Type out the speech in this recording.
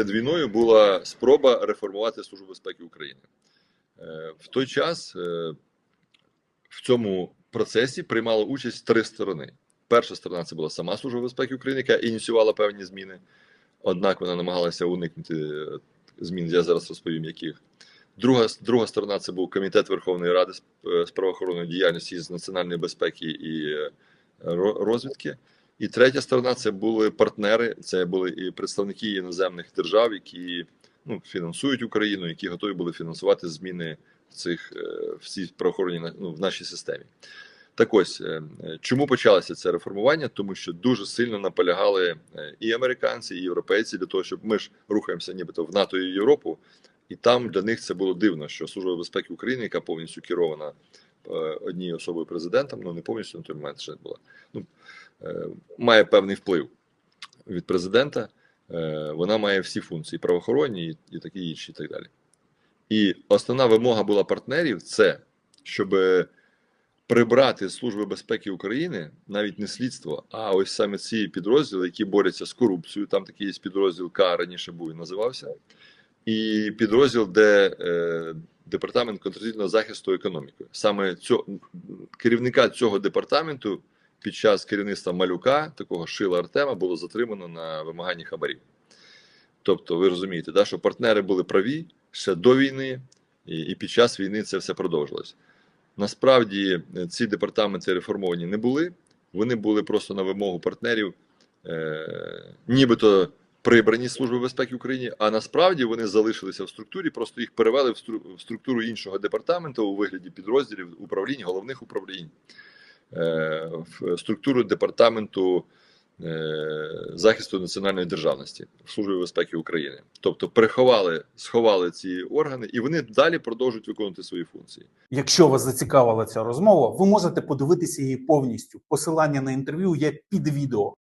Перед війною була спроба реформувати Службу безпеки України. Е, В той час е, в цьому процесі приймало участь три сторони. Перша сторона це була сама Служба безпеки України, яка ініціювала певні зміни. Однак вона намагалася уникнути е, змін. Я зараз розповім, яких. Друга, друга сторона це був Комітет Верховної Ради з, правоохоронної діяльності з національної безпеки і розвідки. І третя сторона це були партнери, це були і представники іноземних держав, які ну, фінансують Україну, які готові були фінансувати зміни в цих е, всі правоохоронні ну, в нашій системі. Так ось е, чому почалося це реформування? Тому що дуже сильно наполягали е, і американці, і європейці для того, щоб ми ж рухаємося, нібито в НАТО і Європу, і там для них це було дивно, що Служба безпеки України, яка повністю керована однією особою президентом, ну не повністю на той момент ще була. Ну е, має певний вплив від президента. Е, Вона має всі функції правоохоронні і, такі інші, і так далі. І основна вимога була партнерів це, щоб прибрати з Служби безпеки України навіть не слідство, а ось саме ці підрозділи, які борються з корупцією. Там такий є підрозділ К раніше був і називався, і підрозділ, де е, департамент контррозвідного захисту економіки. Саме цього керівника цього департаменту під час керівництва малюка, такого шила Артема, було затримано на вимаганні хабарів. Тобто, ви розумієте, да, що партнери були праві ще до війни, і, і під час війни це все продовжилось. Насправді е, ці департаменти реформовані не були. Вони були просто на вимогу партнерів, е, нібито прибрані Служби безпеки України, а насправді вони залишилися в структурі, просто їх перевели в стру- в структуру іншого департаменту у вигляді підрозділів управлінь, головних управлінь, е, в структуру департаменту е, захисту національної державності в Службі безпеки України. Тобто приховали, сховали ці органи, і вони далі продовжують виконувати свої функції. Якщо вас зацікавила ця розмова, ви можете подивитися її повністю. Посилання на інтерв'ю є під відео.